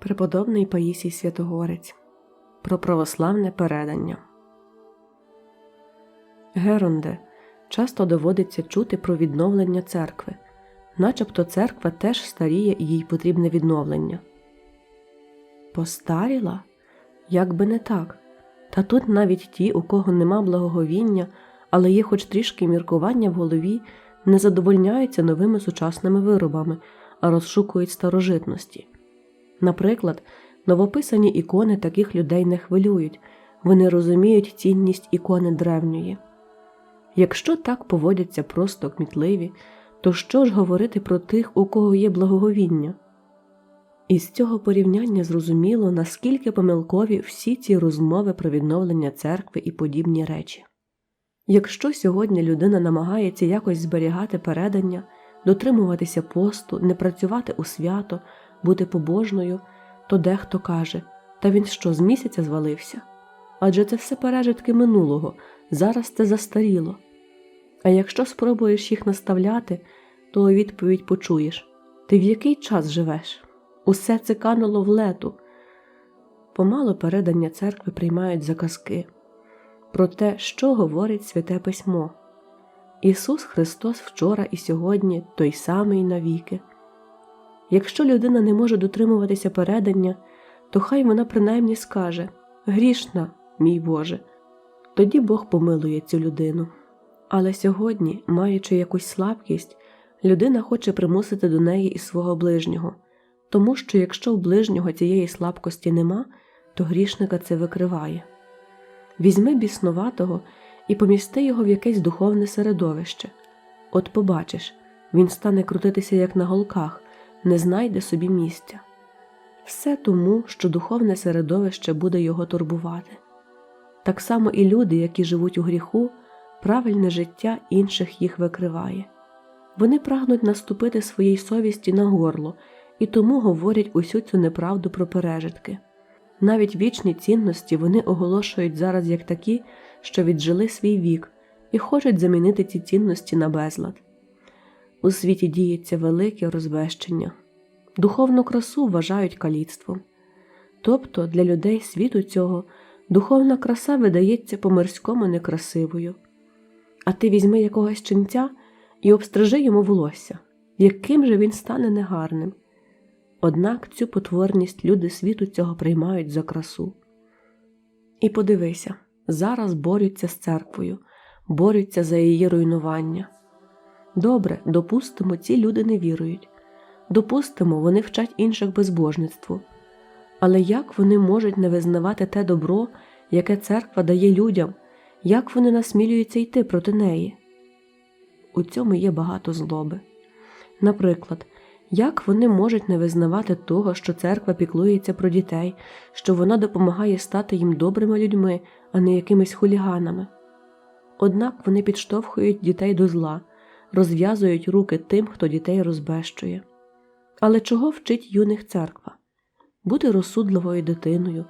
Преподобний Паїсій Святогорець про православне передання. Геронде часто доводиться чути про відновлення церкви, начебто церква теж старіє і їй потрібне відновлення. Постаріла? Як би не так. Та тут навіть ті, у кого нема благоговіння, але є хоч трішки міркування в голові, не задовольняються новими сучасними виробами, а розшукують старожитності. Наприклад, новописані ікони таких людей не хвилюють, вони розуміють цінність ікони древньої. Якщо так поводяться просто кмітливі, то що ж говорити про тих, у кого є благоговіння? Із цього порівняння зрозуміло, наскільки помилкові всі ці розмови про відновлення церкви і подібні речі. Якщо сьогодні людина намагається якось зберігати передання, дотримуватися посту, не працювати у свято, бути побожною, то дехто каже та він що з місяця звалився? Адже це все пережитки минулого, зараз це застаріло. А якщо спробуєш їх наставляти, то у відповідь почуєш ти в який час живеш? Усе це кануло в лету. Помало передання церкви приймають за казки про те, що говорить Святе Письмо. Ісус Христос вчора і сьогодні той самий навіки. Якщо людина не може дотримуватися передання, то хай вона принаймні скаже Грішна, мій Боже, тоді Бог помилує цю людину. Але сьогодні, маючи якусь слабкість, людина хоче примусити до неї і свого ближнього, тому що якщо в ближнього цієї слабкості нема, то грішника це викриває. Візьми біснуватого і помісти його в якесь духовне середовище. От побачиш, він стане крутитися як на голках, не знайде собі місця. Все тому, що духовне середовище буде його турбувати. Так само і люди, які живуть у гріху, правильне життя інших їх викриває. Вони прагнуть наступити своїй совісті на горло і тому говорять усю цю неправду про пережитки. Навіть вічні цінності вони оголошують зараз як такі, що віджили свій вік, і хочуть замінити ці цінності на безлад. У світі діється велике розбещення, духовну красу вважають каліцтвом. Тобто для людей світу цього духовна краса видається по мирському некрасивою. А ти візьми якогось ченця і обстражи йому волосся, яким же він стане негарним. Однак цю потворність люди світу цього приймають за красу. І подивися, зараз борються з церквою, борються за її руйнування. Добре, допустимо, ці люди не вірують, допустимо, вони вчать інших безбожництву. Але як вони можуть не визнавати те добро, яке церква дає людям, як вони насмілюються йти проти неї? У цьому є багато злоби. Наприклад, як вони можуть не визнавати того, що церква піклується про дітей, що вона допомагає стати їм добрими людьми, а не якимись хуліганами? Однак вони підштовхують дітей до зла, розв'язують руки тим, хто дітей розбещує. Але чого вчить юних церква? Бути розсудливою дитиною,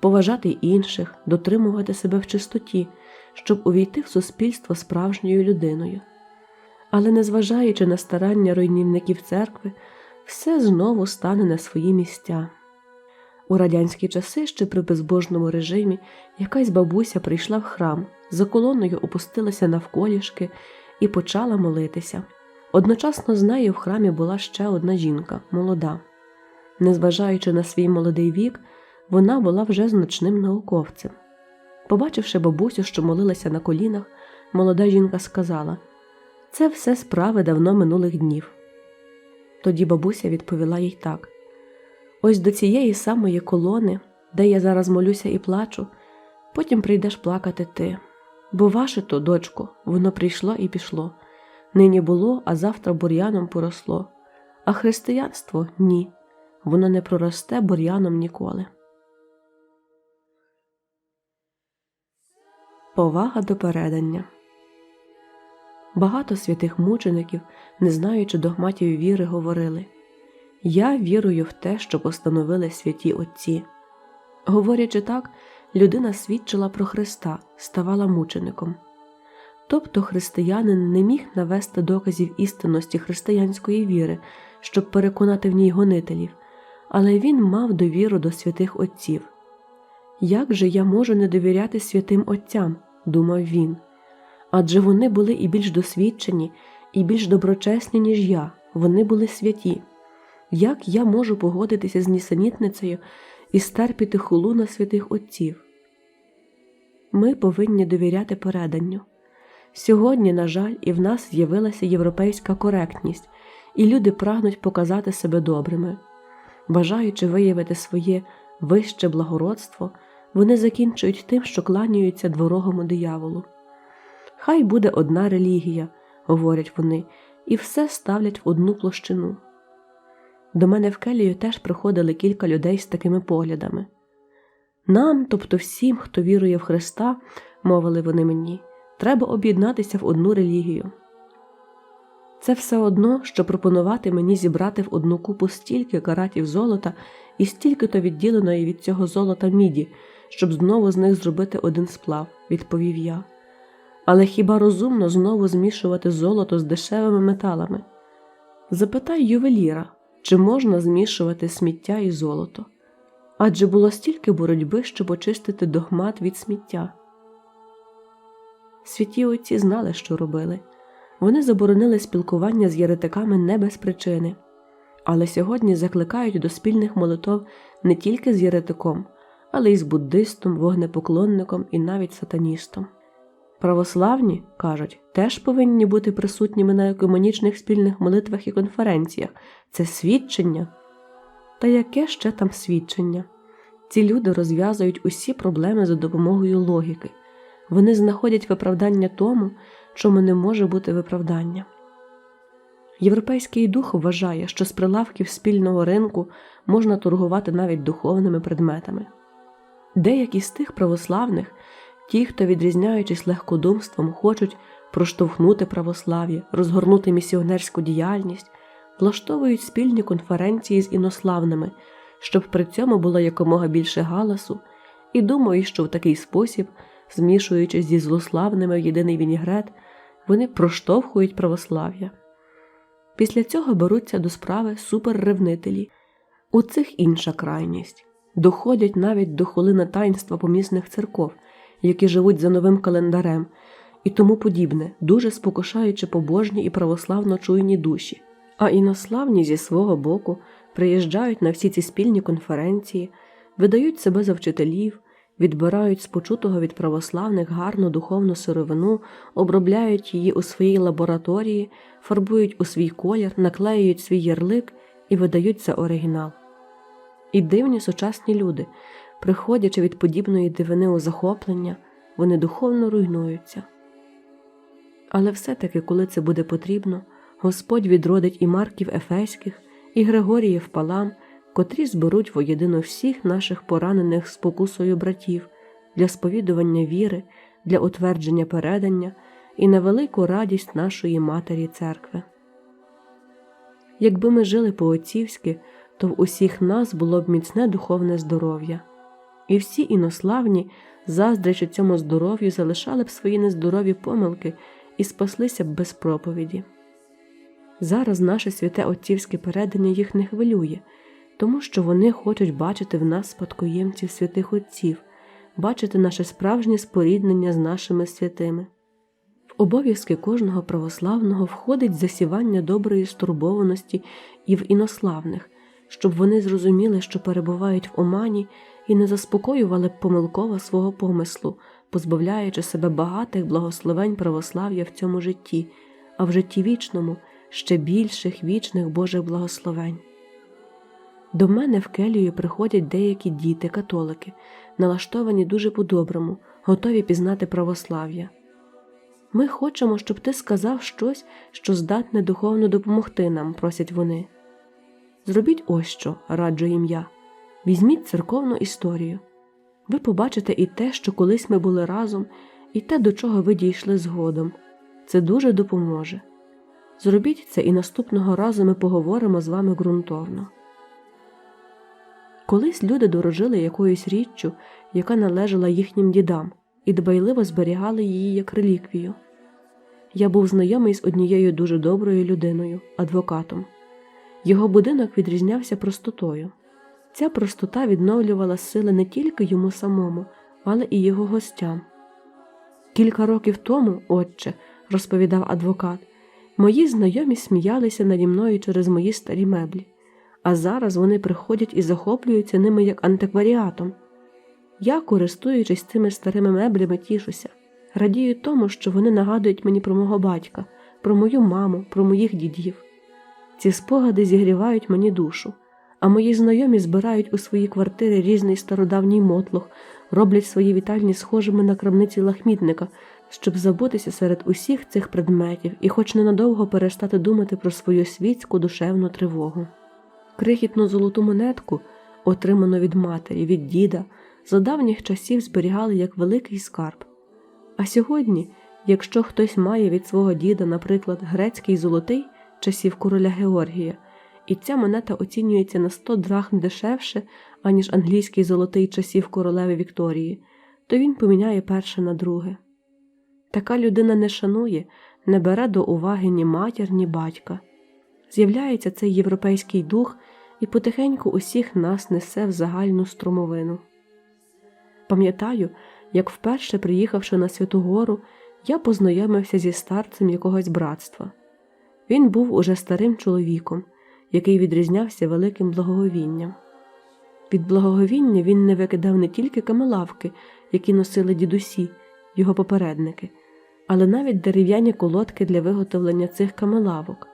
поважати інших, дотримувати себе в чистоті, щоб увійти в суспільство справжньою людиною. Але, незважаючи на старання руйнівників церкви, все знову стане на свої місця. У радянські часи, ще при безбожному режимі, якась бабуся прийшла в храм, за колоною опустилася навколішки і почала молитися. Одночасно з нею в храмі була ще одна жінка, молода. Незважаючи на свій молодий вік, вона була вже значним науковцем. Побачивши бабусю, що молилася на колінах, молода жінка сказала це все справи давно минулих днів. Тоді бабуся відповіла їй так: ось до цієї самої колони, де я зараз молюся і плачу, потім прийдеш плакати ти. Бо ваше то, дочко, воно прийшло і пішло. Нині було, а завтра бур'яном поросло. А християнство ні, воно не проросте бур'яном ніколи. Повага до передання Багато святих мучеників, не знаючи догматів віри, говорили Я вірую в те, що постановили святі Отці. Говорячи так, людина свідчила про Христа, ставала мучеником. Тобто християнин не міг навести доказів істинності християнської віри, щоб переконати в ній гонителів, але він мав довіру до святих отців. Як же я можу не довіряти святим отцям? думав він. Адже вони були і більш досвідчені, і більш доброчесні, ніж я, вони були святі. Як я можу погодитися з нісенітницею і стерпіти хулу на святих отців? Ми повинні довіряти переданню. Сьогодні, на жаль, і в нас з'явилася європейська коректність, і люди прагнуть показати себе добрими. Бажаючи виявити своє вище благородство, вони закінчують тим, що кланяються дворогому дияволу. Хай буде одна релігія, говорять вони, і все ставлять в одну площину. До мене в келію теж приходили кілька людей з такими поглядами. Нам, тобто всім, хто вірує в Христа, мовили вони мені, треба об'єднатися в одну релігію. Це все одно, що пропонувати мені зібрати в одну купу стільки каратів золота і стільки то відділеної від цього золота міді, щоб знову з них зробити один сплав, відповів я. Але хіба розумно знову змішувати золото з дешевими металами? Запитай ювеліра, чи можна змішувати сміття і золото? Адже було стільки боротьби, щоб очистити догмат від сміття. Святі отці знали, що робили. Вони заборонили спілкування з єретиками не без причини, але сьогодні закликають до спільних молитов не тільки з єретиком, але й з буддистом, вогнепоклонником і навіть сатаністом. Православні, кажуть, теж повинні бути присутніми на екуменічних спільних молитвах і конференціях це свідчення. Та яке ще там свідчення? Ці люди розв'язують усі проблеми за допомогою логіки, вони знаходять виправдання тому, чому не може бути виправдання. Європейський дух вважає, що з прилавків спільного ринку можна торгувати навіть духовними предметами. Деякі з тих православних, ті, хто, відрізняючись легкодумством, хочуть проштовхнути православ'я, розгорнути місіонерську діяльність, влаштовують спільні конференції з інославними, щоб при цьому було якомога більше галасу, і думають, що в такий спосіб, змішуючись зі злославними в єдиний вінігрет, вони проштовхують православ'я. Після цього беруться до справи суперревнителі. У цих інша крайність доходять навіть до хвилини таїнства помісних церков, які живуть за новим календарем, і тому подібне, дуже спокушаючи побожні і православно чуйні душі. А інославні зі свого боку приїжджають на всі ці спільні конференції, видають себе за вчителів, відбирають з почутого від православних гарну духовну сировину, обробляють її у своїй лабораторії, фарбують у свій колір, наклеюють свій ярлик і видають за оригінал. І дивні сучасні люди, приходячи від подібної дивини у захоплення, вони духовно руйнуються. Але все-таки, коли це буде потрібно, Господь відродить і Марків Ефеських, і Григоріїв Палам, котрі зберуть воєдино всіх наших поранених спокусою братів для сповідування віри, для утвердження передання і на велику радість нашої Матері Церкви. Якби ми жили по-отцівськи, то в усіх нас було б міцне духовне здоров'я, і всі інославні, заздрячи цьому здоров'ю, залишали б свої нездорові помилки і спаслися б без проповіді. Зараз наше святе отцівське передання їх не хвилює, тому що вони хочуть бачити в нас спадкоємців святих отців, бачити наше справжнє споріднення з нашими святими. В обов'язки кожного православного входить засівання доброї стурбованості і в інославних, щоб вони зрозуміли, що перебувають в омані і не заспокоювали б помилково свого помислу, позбавляючи себе багатих благословень православ'я в цьому житті, а в житті вічному ще більших вічних Божих благословень. До мене в келію приходять деякі діти, католики, налаштовані дуже по-доброму, готові пізнати православ'я. Ми хочемо, щоб ти сказав щось, що здатне духовно допомогти нам, просять вони. Зробіть ось що, раджу їм я. Візьміть церковну історію. Ви побачите і те, що колись ми були разом, і те, до чого ви дійшли згодом. Це дуже допоможе. Зробіть це і наступного разу ми поговоримо з вами ґрунтовно. Колись люди дорожили якоюсь річчю, яка належала їхнім дідам, і дбайливо зберігали її як реліквію. Я був знайомий з однією дуже доброю людиною, адвокатом. Його будинок відрізнявся простотою. Ця простота відновлювала сили не тільки йому самому, але і його гостям. Кілька років тому, отче, розповідав адвокат, мої знайомі сміялися наді мною через мої старі меблі, а зараз вони приходять і захоплюються ними як антикваріатом. Я, користуючись цими старими меблями, тішуся, радію тому, що вони нагадують мені про мого батька, про мою маму, про моїх дідів. Ці спогади зігрівають мені душу, а мої знайомі збирають у свої квартири різний стародавній мотлох, роблять свої вітальні схожими на крамниці лахмітника, щоб забутися серед усіх цих предметів і хоч ненадовго перестати думати про свою світську душевну тривогу. Крихітну золоту монетку, отриману від матері, від діда, за давніх часів зберігали як великий скарб. А сьогодні, якщо хтось має від свого діда, наприклад, грецький золотий часів короля Георгія, і ця монета оцінюється на 100 драхм дешевше, аніж англійський золотий часів королеви Вікторії, то він поміняє перше на друге. Така людина не шанує, не бере до уваги ні матір, ні батька. З'являється цей європейський дух і потихеньку усіх нас несе в загальну струмовину. Пам'ятаю, як вперше, приїхавши на Святу Гору, я познайомився зі старцем якогось братства. Він був уже старим чоловіком, який відрізнявся великим благоговінням. Від благоговіння він не викидав не тільки камелавки, які носили дідусі, його попередники, але навіть дерев'яні колодки для виготовлення цих камелавок.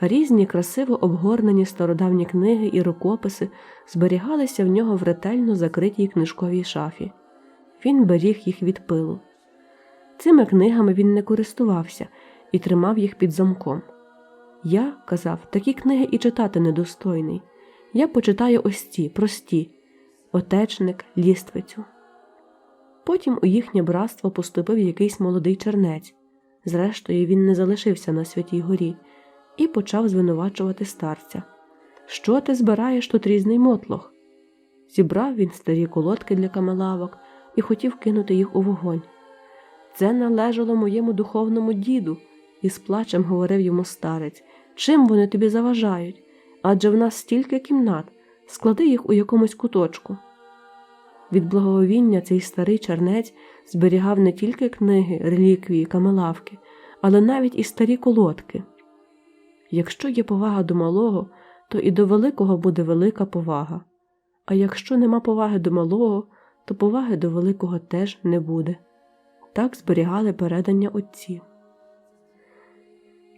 Різні красиво обгорнені стародавні книги і рукописи зберігалися в нього в ретельно закритій книжковій шафі. Він беріг їх від пилу. Цими книгами він не користувався і тримав їх під замком. Я, казав, такі книги і читати недостойний. Я почитаю ось ці, прості отечник, ліствицю. Потім у їхнє братство поступив якийсь молодий чернець. Зрештою, він не залишився на святій горі і почав звинувачувати старця. Що ти збираєш тут різний мотлох? Зібрав він старі колодки для камелавок і хотів кинути їх у вогонь. Це належало моєму духовному діду, і з плачем говорив йому старець. Чим вони тобі заважають? Адже в нас стільки кімнат, склади їх у якомусь куточку. Від благовіння цей старий чернець зберігав не тільки книги, реліквії, камелавки, але навіть і старі колодки. Якщо є повага до малого, то і до великого буде велика повага, а якщо нема поваги до малого, то поваги до великого теж не буде. Так зберігали передання отці.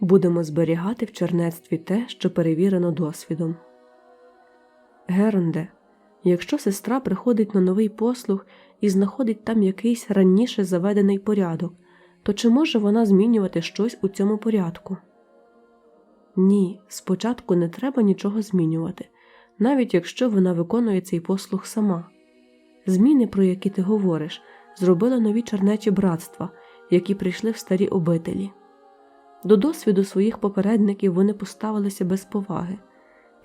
Будемо зберігати в чернецтві те, що перевірено досвідом. Геронде, якщо сестра приходить на новий послуг і знаходить там якийсь раніше заведений порядок, то чи може вона змінювати щось у цьому порядку? Ні, спочатку не треба нічого змінювати, навіть якщо вона виконує цей послуг сама. Зміни, про які ти говориш, зробили нові чернечі братства, які прийшли в старі обителі. До досвіду своїх попередників вони поставилися без поваги,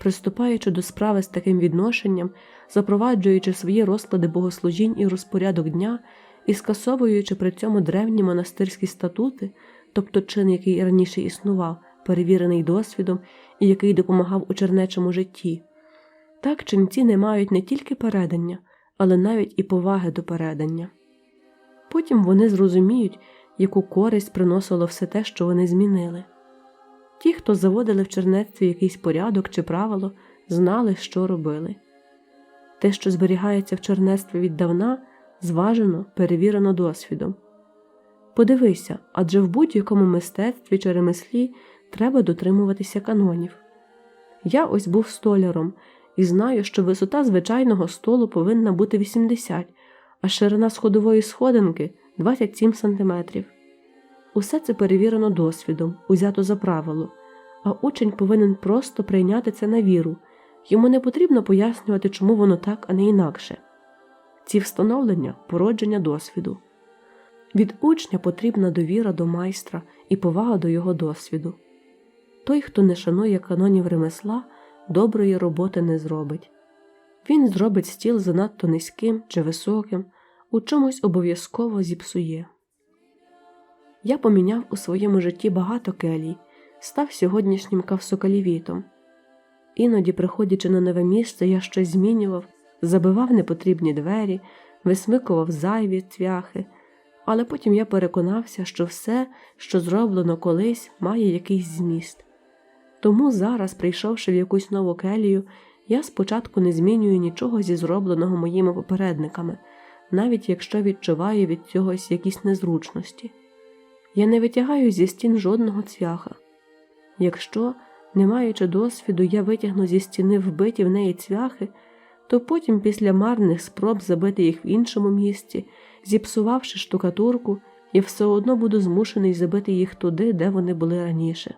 приступаючи до справи з таким відношенням, запроваджуючи свої розклади богослужінь і розпорядок дня і скасовуючи при цьому древні монастирські статути, тобто чин, який раніше існував, перевірений досвідом і який допомагав у чернечому житті. Так ченці не мають не тільки передання, але навіть і поваги до передання. Потім вони зрозуміють, яку користь приносило все те, що вони змінили. Ті, хто заводили в чернецтві якийсь порядок чи правило, знали, що робили. Те, що зберігається в чернецтві віддавна, зважено, перевірено досвідом. Подивися адже в будь-якому мистецтві чи ремеслі треба дотримуватися канонів. Я ось був столяром і знаю, що висота звичайного столу повинна бути 80, а ширина сходової сходинки 27 см. Усе це перевірено досвідом, узято за правило, а учень повинен просто прийняти це на віру, йому не потрібно пояснювати, чому воно так, а не інакше. Ці встановлення породження досвіду. Від учня потрібна довіра до майстра і повага до його досвіду. Той, хто не шанує канонів ремесла, доброї роботи не зробить. Він зробить стіл занадто низьким чи високим, у чомусь обов'язково зіпсує. Я поміняв у своєму житті багато келій, став сьогоднішнім кавсокалівітом. Іноді, приходячи на нове місце, я щось змінював, забивав непотрібні двері, висмикував зайві цвяхи, але потім я переконався, що все, що зроблено колись, має якийсь зміст. Тому зараз, прийшовши в якусь нову келію, я спочатку не змінюю нічого зі зробленого моїми попередниками, навіть якщо відчуваю від цього якісь незручності. Я не витягаю зі стін жодного цвяха. Якщо, не маючи досвіду, я витягну зі стіни вбиті в неї цвяхи, то потім, після марних спроб забити їх в іншому місці, зіпсувавши штукатурку, я все одно буду змушений забити їх туди, де вони були раніше.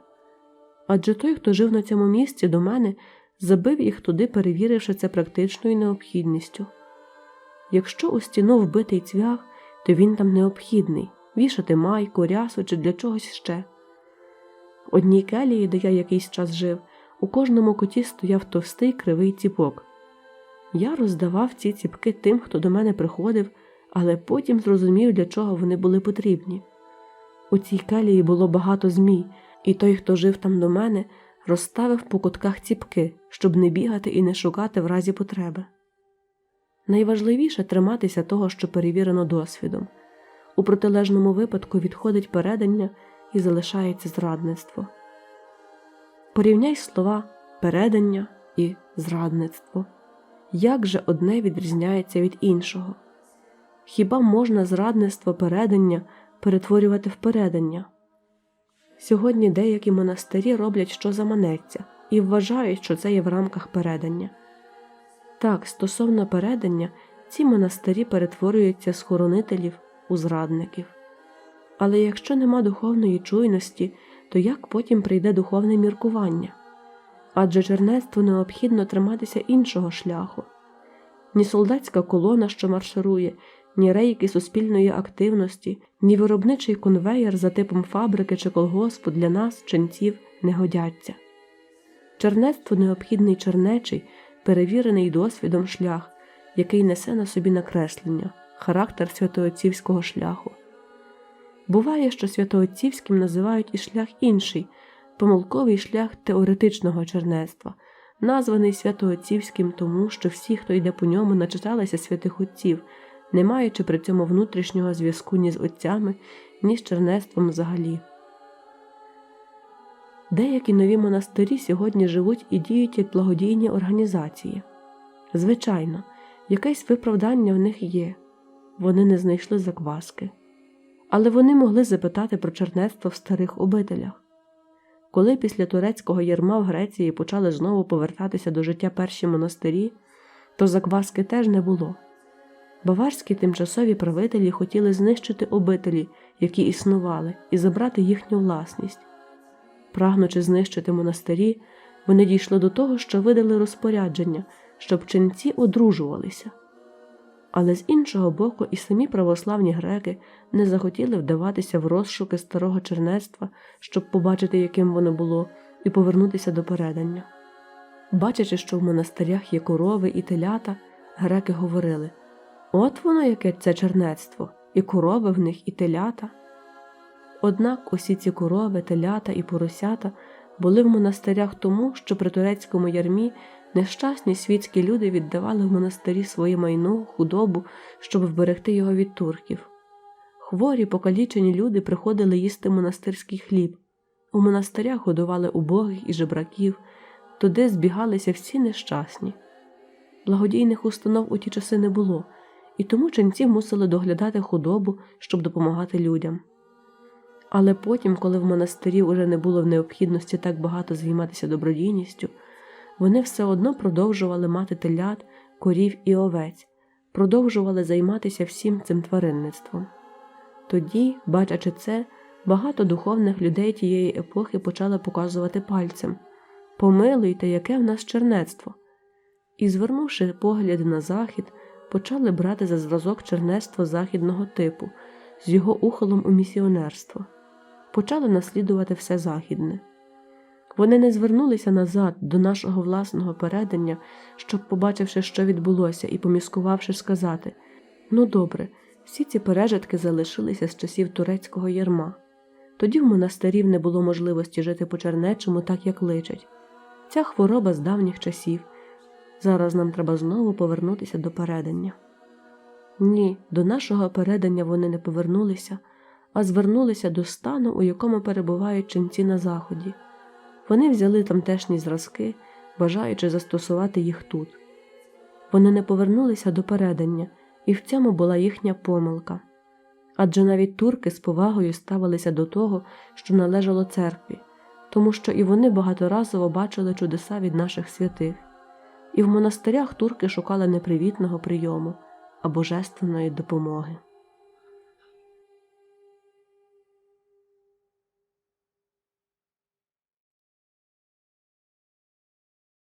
Адже той, хто жив на цьому місці до мене, забив їх туди, перевіривши це практичною необхідністю. Якщо у стіну вбитий цвях, то він там необхідний вішати майку, рясу чи для чогось ще. Одній келії, де я якийсь час жив, у кожному куті стояв товстий кривий ціпок. Я роздавав ці ціпки тим, хто до мене приходив, але потім зрозумів, для чого вони були потрібні. У цій келії було багато змій, і той, хто жив там до мене, розставив по кутках ціпки, щоб не бігати і не шукати в разі потреби. Найважливіше триматися того, що перевірено досвідом. У протилежному випадку відходить передання і залишається зрадництво. Порівняй слова передання і зрадництво. Як же одне відрізняється від іншого? Хіба можна зрадництво передання перетворювати в передання? Сьогодні деякі монастирі роблять, що заманеться, і вважають, що це є в рамках передання. Так, стосовно передання, ці монастирі перетворюються з хоронителів у зрадників. Але якщо нема духовної чуйності, то як потім прийде духовне міркування? Адже чернецтву необхідно триматися іншого шляху. Ні солдатська колона, що марширує, ні рейки суспільної активності, ні виробничий конвеєр за типом фабрики чи колгоспу для нас, ченців, не годяться. Чернецтву необхідний чернечий, перевірений досвідом шлях, який несе на собі накреслення, характер святоотцівського шляху. Буває, що святоотцівським називають і шлях інший, помилковий шлях теоретичного чернецтва, названий святоотцівським тому, що всі, хто йде по ньому, начиталися святих отців, не маючи при цьому внутрішнього зв'язку ні з отцями, ні з чернецтвом взагалі. Деякі нові монастирі сьогодні живуть і діють як благодійні організації. Звичайно, якесь виправдання в них є вони не знайшли закваски, але вони могли запитати про чернецтво в старих обителях. Коли після турецького ярма в Греції почали знову повертатися до життя перші монастирі, то закваски теж не було. Баварські тимчасові правителі хотіли знищити обителі, які існували, і забрати їхню власність. Прагнучи знищити монастирі, вони дійшли до того, що видали розпорядження, щоб ченці одружувалися. Але з іншого боку, і самі православні греки не захотіли вдаватися в розшуки старого чернецтва, щоб побачити, яким воно було, і повернутися до передання. Бачачи, що в монастирях є корови і телята, греки говорили от воно яке це чернецтво, і корови в них, і телята. Однак усі ці корови, телята і поросята були в монастирях тому, що при турецькому ярмі нещасні світські люди віддавали в монастирі своє майно, худобу, щоб вберегти його від турків. Хворі, покалічені люди приходили їсти монастирський хліб. У монастирях годували убогих і жебраків, туди збігалися всі нещасні. Благодійних установ у ті часи не було, і тому ченці мусили доглядати худобу, щоб допомагати людям. Але потім, коли в монастирі уже не було в необхідності так багато займатися добродійністю, вони все одно продовжували мати телят, корів і овець, продовжували займатися всім цим тваринництвом. Тоді, бачачи це, багато духовних людей тієї епохи почали показувати пальцем Помилуйте, яке в нас чернецтво. І, звернувши погляди на захід, почали брати за зразок чернецтво західного типу з його ухолом у місіонерство почали наслідувати все західне. Вони не звернулися назад до нашого власного передання, щоб, побачивши, що відбулося, і поміскувавши, сказати ну добре, всі ці пережитки залишилися з часів турецького ярма. Тоді в монастирів не було можливості жити по чернечому так, як личать. Ця хвороба з давніх часів. Зараз нам треба знову повернутися до передання. Ні, до нашого передання вони не повернулися, а звернулися до стану, у якому перебувають ченці на заході. Вони взяли тамтешні зразки, бажаючи застосувати їх тут. Вони не повернулися до передання, і в цьому була їхня помилка. Адже навіть турки з повагою ставилися до того, що належало церкві, тому що і вони багаторазово бачили чудеса від наших святих, і в монастирях турки шукали непривітного прийому а божественної допомоги.